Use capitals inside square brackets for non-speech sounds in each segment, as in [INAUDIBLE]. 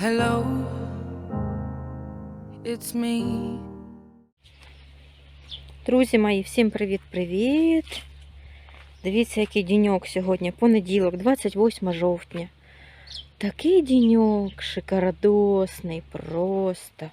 Hello, it's me. Друзі мої, всім привіт-привіт! Дивіться, який діньок сьогодні, понеділок, 28 жовтня. Такий діньок шикардосний, просто.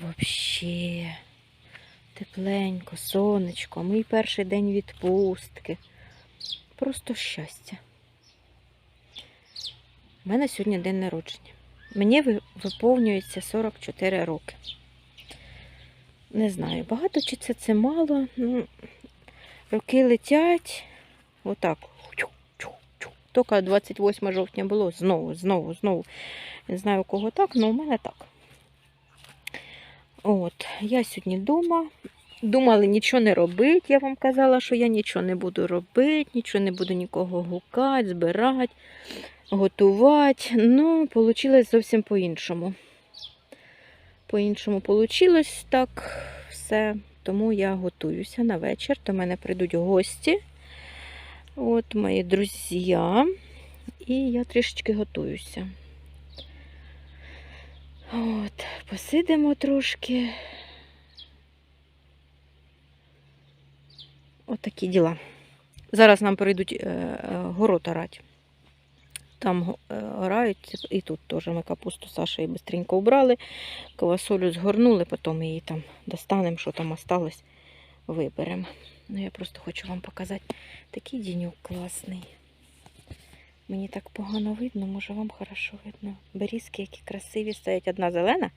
Вообще. Тепленько, сонечко, мій перший день відпустки. Просто щастя. У мене сьогодні день народження. Мені виповнюється 44 роки. Не знаю, багато чи це це мало. Ну, роки летять. Отак. Тільки 28 жовтня було. Знову, знову, знову. Не знаю, у кого так, але у мене так. От, я сьогодні вдома. Думали нічого не робити. Я вам казала, що я нічого не буду робити, нічого не буду нікого гукати, збирати, готувати. Ну, вийшло зовсім по-іншому по-іншому вийшло так все. Тому я готуюся на вечір. До мене прийдуть гості. От мої друзі. І я трішечки готуюся. От, посидимо трошки. Отакі діла. Зараз нам прийдуть е, е, город орати. Там е, грають, і тут теж ми капусту Сашею быстренько убрали, квасолю згорнули, потім її там достанемо, що там осталось, виберемо. Ну, я просто хочу вам показати такий діньок класний. Мені так погано видно, може вам хорошо видно. Берізки, які красиві стоять. Одна зелена,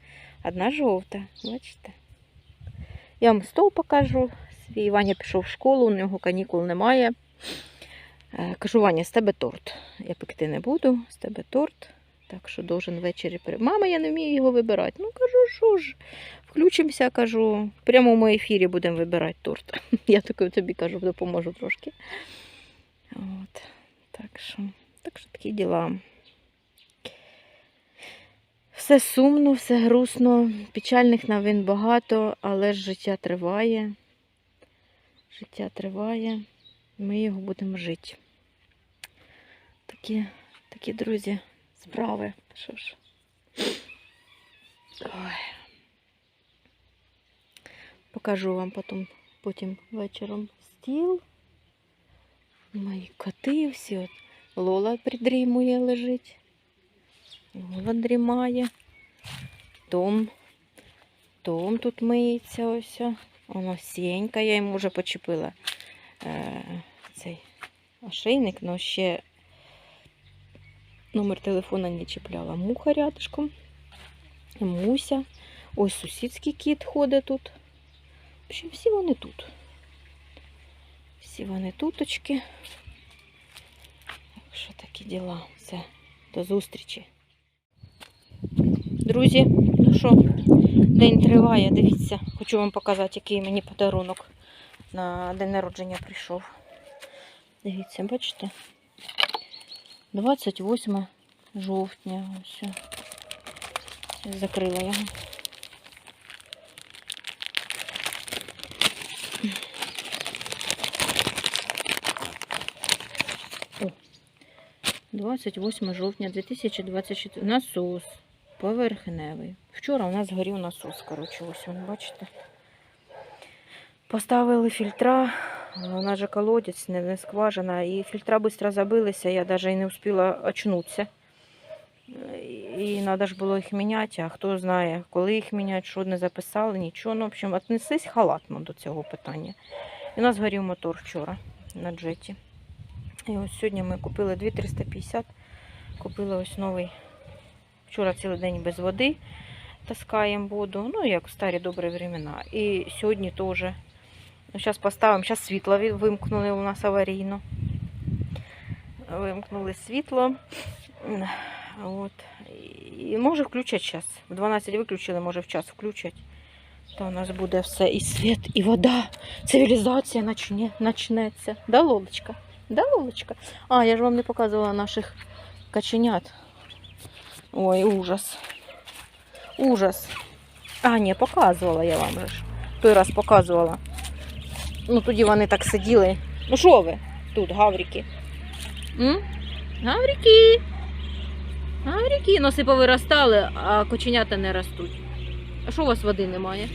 одна жовта. Бачите? Я вам стол покажу. Свій Ваня пішов в школу, у нього канікул немає. Е, Кажу, Ваня, з тебе торт. Я пекти не буду, з тебе торт. Так що должен ввечері. Мама, я не вмію його вибирати. Ну, кажу, що ж, включимося, кажу, в прямому ефірі будемо вибирати торт. [LAUGHS] Я таки тобі кажу, допоможу трошки. От. Так що, так що такі діла. Все сумно, все грустно, печальних новин багато, але ж життя триває. Життя триває. Ми його будемо жити. Такі, такі друзі, справи. Що ж. Ой. Покажу вам потім, потім вечором стіл. Мої коти всі. От Лола придрімує лежить. Лола дрімає. Том. Том тут миється ось. Воно сінька, я йому вже почепила е, цей ошейник, але ще номер телефона не чіпляла. Муха рядышком. Муся. Ось сусідський кіт ходить тут. В общем, всі вони тут. Всі вони туточки. Так що такі діла. Все, до зустрічі. Друзі, ну що, день триває, дивіться. Хочу вам показати, який мені подарунок на день народження прийшов. Дивіться, бачите? 28 жовтня. Ось. Закрила його. О, 28 жовтня 2024. Насос поверхневий. Вчора у нас згорів насос, коротше, ось бачите. Поставили фільтра, нас же колодець, не, не скважина, і фільтра швидко забилися, я навіть і не встигла очнутися. І треба ж було їх міняти, а хто знає, коли їх міняти, що не записали, нічого. Ну, в общем, віднесись халатно до цього питання. І у нас горів мотор вчора на джеті. І ось сьогодні ми купили 2350, купили ось новий. Вчора цілий день без води таскаємо воду, ну як в старі добрі времена. І сьогодні теж. Ну, зараз поставимо, зараз світло вимкнули у нас аварійно. Вимкнули світло. От. І може включать зараз. В 12 виключили, може в час включать. То у нас буде все і світ, і вода. Цивілізація начне, начнеться. Да, Лолочка? Да, Лолочка? А, я ж вам не показувала наших каченят. Ой, ужас. Ужас. А, ні, показувала я вам же. Той раз показувала. Ну, тоді вони так сиділи. Ну що ви тут, гаврики? М? Гаврики? А ріки носи повиростали, а коченята не ростуть. А що у вас води немає?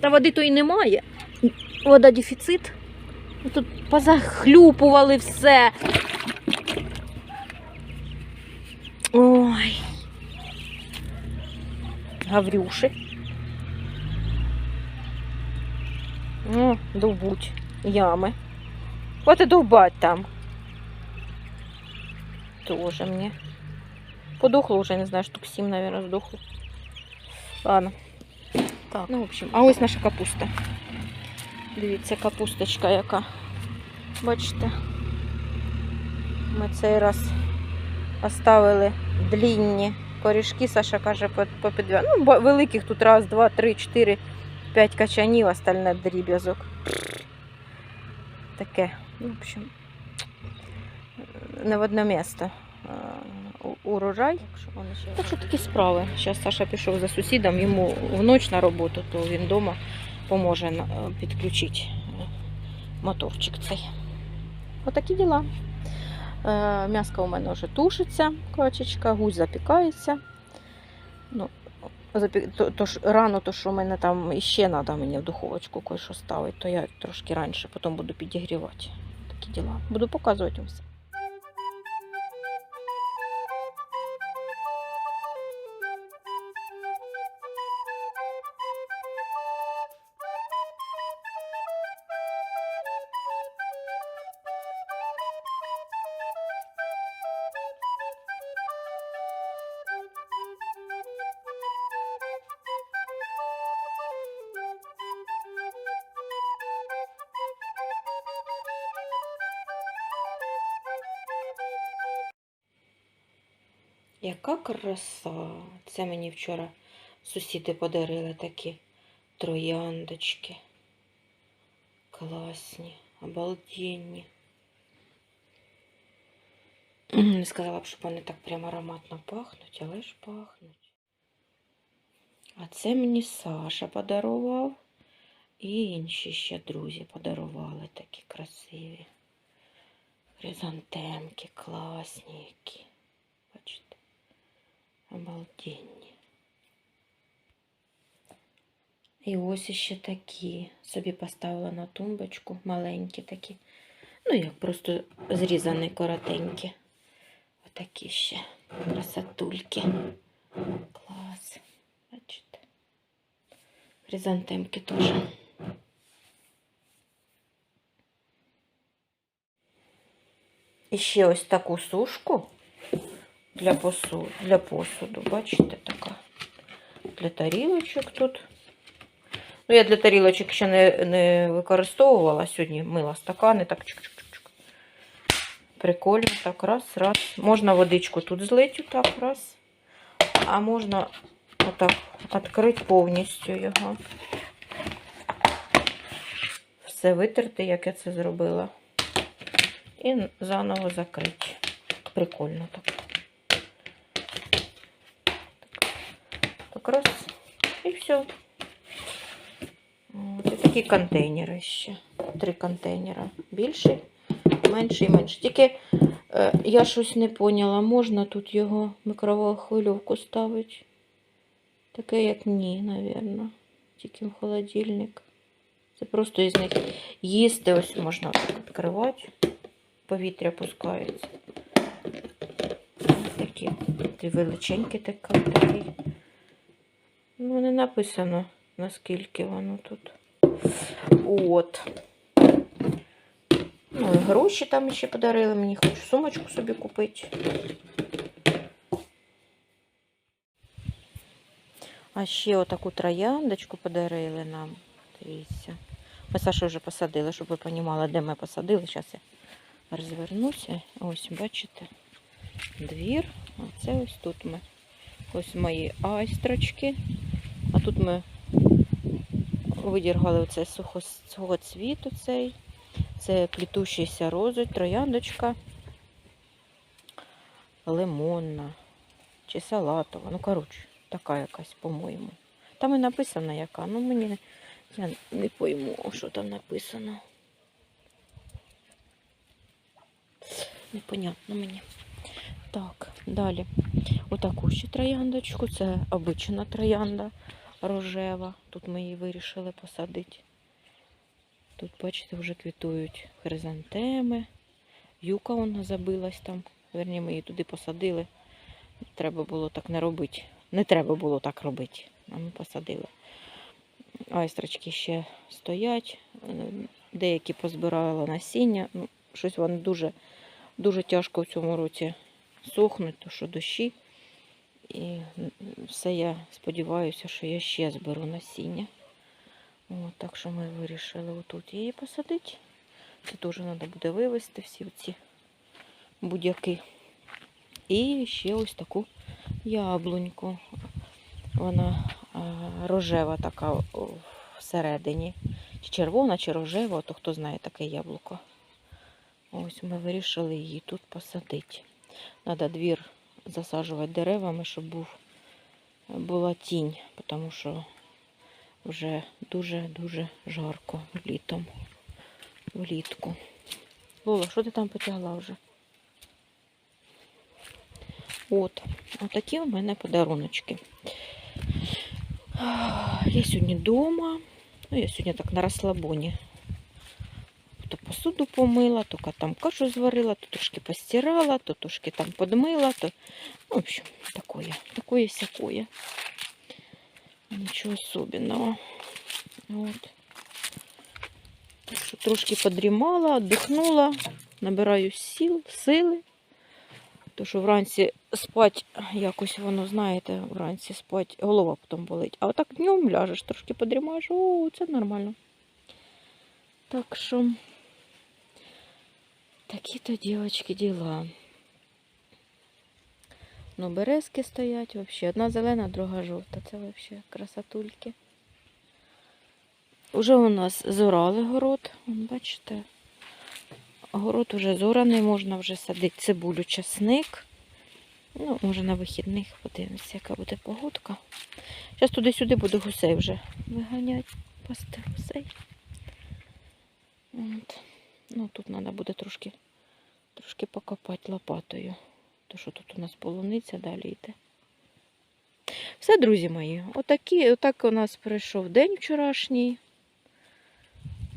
Та води то й немає. Вода дефіцит. Тут позахлюпували все. Ой. Гаврюши. О, довбуть ями. От і довбать там. Тоже мне. Подохло уже, не знаю, штук 7, наверное, сдохло. Ладно. Так, ну, в общем, а ось наша капуста. Дивіться, капусточка яка. Бачите? Ми цей раз оставили длінні корішки, Саша каже, по, по підвя- Ну, великих тут раз, два, три, чотири, п'ять качанів, остальне дріб'язок. Таке, ну, в общем, не в одне місто е, урожай. Так що такі справи. Зараз Саша пішов за сусідом, йому вночі на роботу, то він вдома поможе е, підключити е, моторчик цей. Отакі діла. Е, М'яско у мене вже тушиться, качечка, гусь запікається. Ну. То, ж, рано, то що в мене там іще треба мені в духовочку кое-що ставити, то я трошки раніше потім буду підігрівати. Такі діла. Буду показувати вам все. Яка краса! Це мені вчора сусіди подарили такі трояндочки. Класні, обалденні. Не сказала б, щоб вони так прямо ароматно пахнуть, але ж пахнуть. А це мені Саша подарував. І інші ще друзі подарували такі красиві. Хризантемки класні які. Бачите? Обалденні. І ось іще такі. Собі поставила на тумбочку, маленькі такі. Ну, як просто зрізані коротенькі. Отакі ще красотульки. Клас. Бачите? Хризантемки теж. І ще ось таку сушку для посуду, для посуду. Бачите, така. Для тарілочок тут. Ну, я для тарілочок ще не, не використовувала. Сьогодні мила стакани, так чук-чук-чук. Прикольно, так, раз, раз. Можна водичку тут злити, так, раз. А можна отак відкрити повністю його. Все витерти, як я це зробила. І заново закрити. Прикольно так. Так раз. І все. І такі контейнери ще. Три контейнера. Більший, менший і менший. Тільки е, я щось не поняла, можна тут його мікроволновку ставити? Таке, як ні, напевно. Тільки в холодильник. Це просто із них їсти. Ось можна відкривати. Повітря пускається. Ось Такі. Такі величенькі такий. Ну, не написано, наскільки воно тут. От. Ну, і гроші там ще подарили мені, хочу сумочку собі купити. А ще отаку трояндочку подарили нам. Дивіться. Ми Сашу вже посадили, щоб ви розуміли, де ми посадили. Зараз я розвернуся. Ось, бачите, двір. А це ось тут ми. Ось мої айстрочки. Тут ми видіргали оце сухо, сухоцвіт цей. Це плітущийся розой, трояндочка. Лимонна чи салатова. Ну, коротше, така якась, по-моєму. Там і написано яка. Ну, мені я не пойму, що там написано. Непонятно мені. Так, далі. Отаку ще трояндочку. Це обична троянда рожева. Тут ми її вирішили посадити. Тут, бачите, вже квітують хризантеми. Юка вона забилась там. Верні, ми її туди посадили. Треба було так не робити. Не треба було так робити. А ми посадили. Айстрочки ще стоять. Деякі позбирала насіння. Ну, щось вони дуже, дуже тяжко в цьому році сохнуть, то що дощі. І все я сподіваюся, що я ще зберу насіння. От, так що ми вирішили отут її посадити. Це теж треба буде вивезти всі ці будь-які. І ще ось таку яблуньку. Вона рожева така всередині. Чи червона, чи рожева, то хто знає таке яблуко. Ось ми вирішили її тут посадити. Треба двір засаджувати деревами, щоб був, була тінь, тому що вже дуже-дуже жарко літом, влітку. Лола, що ти там потягла вже? От, отакі у мене подаруночки. Я сьогодні вдома. Ну, я сьогодні так на розслабоні. То посуду помила, то там кашу зварила, то трошки постирала, то трошки там подмила, то. Ну, в общем, такое, такое сякое. Нічого особенного. От. Так що трошки подрімала, віддихнула, набираю сил, сили. То що вранці спать, якось воно, знаєте, вранці спать, голова потім болить. А отак днем ляжеш, трошки подрімаєш, о, це нормально. Так що такі-то, дівчатки, діла. Ну, березки стоять взагалі. Одна зелена, друга жовта. Це взагалі красотульки. Уже у нас зорали город. Бачите? Город уже зораний, можна вже садити цибулю, часник. Ну, може на вихідних подивимося, яка буде погодка. Зараз туди-сюди буду гусей вже виганяти, пасти гусей. От. Ну, тут треба буде трошки, трошки покопати лопатою. То що тут у нас полуниця далі йде. Все, друзі мої, отакі, отак у нас пройшов день вчорашній.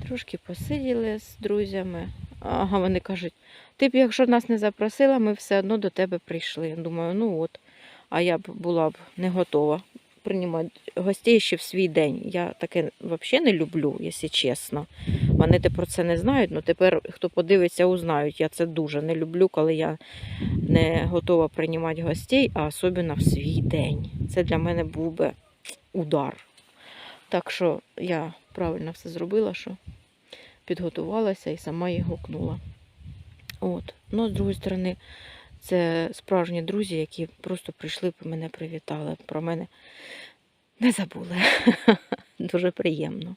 Трошки посиділи з друзями. Ага, вони кажуть, ти б, якщо нас не запросила, ми все одно до тебе прийшли. Думаю, ну от, а я б була б не готова приймати гостей ще в свій день. Я таке взагалі не люблю, якщо чесно. Вони про це не знають, але тепер, хто подивиться, узнають. Я це дуже не люблю, коли я не готова приймати гостей, а особливо в свій день. Це для мене був би удар. Так що я правильно все зробила, що підготувалася і сама їх гукнула. От. Ну, з другої сторони, це справжні друзі, які просто прийшли, мене привітали. Про мене не забули. [LAUGHS] Дуже приємно.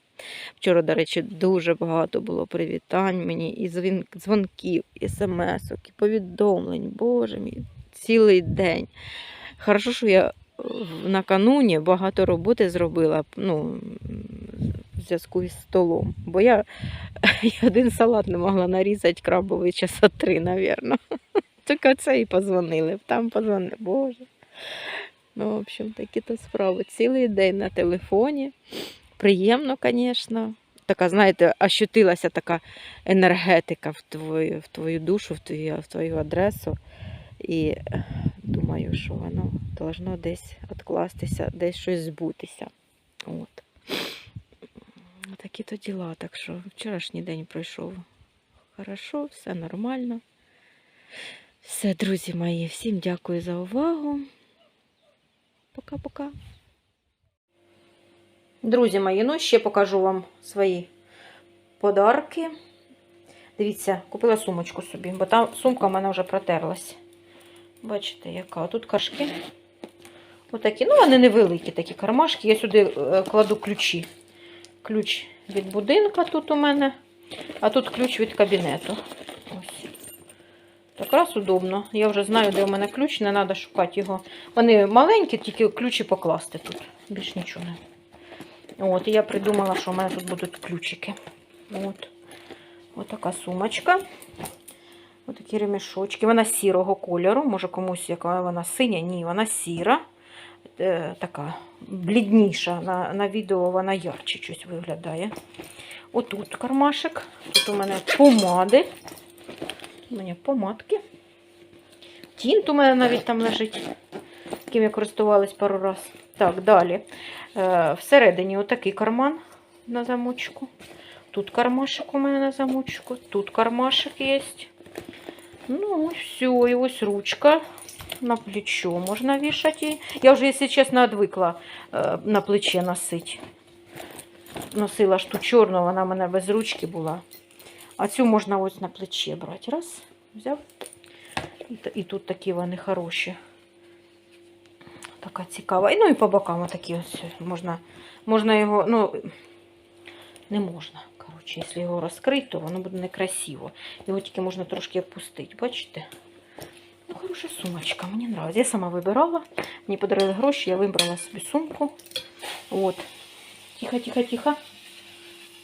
Вчора, до речі, дуже багато було привітань мені, і дзвонків, і смс-ок, і повідомлень. Боже мій, цілий день. Хорошо, що я накануні багато роботи зробила ну, в зв'язку із столом. Бо я, [LAUGHS] я один салат не могла нарізати крабовий часа три, мабуть. [LAUGHS] Тільки це і позвонили. Там позвонили. Боже. Ну, в общем, такі то справи. Цілий день на телефоні. Приємно, звісно. Така, знаєте, ощутилася така енергетика в твою, в твою душу, в твою, в твою адресу. І думаю, що воно должно десь відкластися, десь щось збутися. От. Такі то діла. Так що вчорашній день пройшов хорошо, все нормально. Все, друзі мої, всім дякую за увагу. Пока-пока. Друзі мої, ну ще покажу вам свої подарки. Дивіться, купила сумочку собі, бо там сумка в мене вже протерлась. Бачите, яка? Тут кашки. Отакі, ну, вони невеликі такі кармашки. Я сюди е, кладу ключі. Ключ від будинка тут у мене, а тут ключ від кабінету. Ось. Якраз удобно. Я вже знаю, де у мене ключ, не треба шукати його. Вони маленькі, тільки ключі покласти тут. Більш нічого не. От, я придумала, що у мене тут будуть ключики. От. Ось така сумочка. Отакі ремішочки. Вона сірого кольору. Може комусь яка вона синя? Ні, вона сіра. Е, така блідніша. На, на відео вона ярче щось виглядає. Отут кармашик. Тут у мене помади. У мене помадки. Тінт у мене навіть там лежить, яким я користувалась пару раз. Так, далі. Е, всередині отакий карман на замочку. Тут кармашик у мене на замочку, тут кармашик є. Ну, все, і ось ручка на плечо можна вішати. Я вже, якщо чесно, відвикла е, на плече носити. Носила ж ту чорну, вона в мене без ручки була. А цю можна ось на плече брати. Раз, взяв. І, тут такі вони хороші. Така цікава. Ну і по бокам такі ось можна, можна його, ну, не можна. Коротше, якщо його розкрити, то воно буде некрасиво. Його тільки можна трошки опустити. Бачите? Ну, хороша сумочка, мені подобається. Я сама вибирала. Мені подарили гроші, я вибрала собі сумку. От. Тихо, тихо, тихо.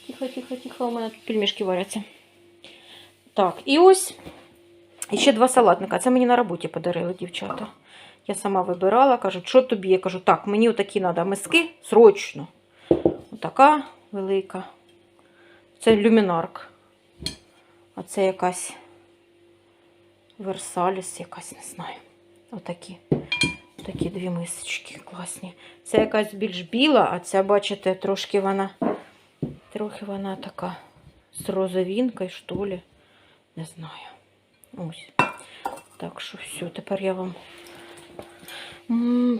Тихо, тихо, тихо. У мене тут пельмешки варяться. Так, і ось ще два салатника. Це мені на роботі подарили дівчата. Я сама вибирала, кажуть, що тобі? Я кажу, так, мені отакі треба миски срочно. Отака велика. Це люмінарк. А це якась Версаліс, якась, не знаю. Отакі. Такі дві мисочки класні. Це якась більш біла, а ця, бачите, трошки вона. Трохи вона така з розовінкою, що ли. Не знаю. Ось. Так що все, тепер я вам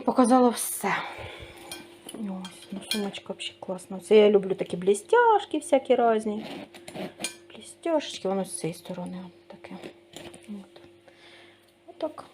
показала все. Ось, ну сумочка взагалі класна. Це я люблю такі блістяшки всякі різні. Блістяшечки, воно з цієї сторони таке. От. Отак.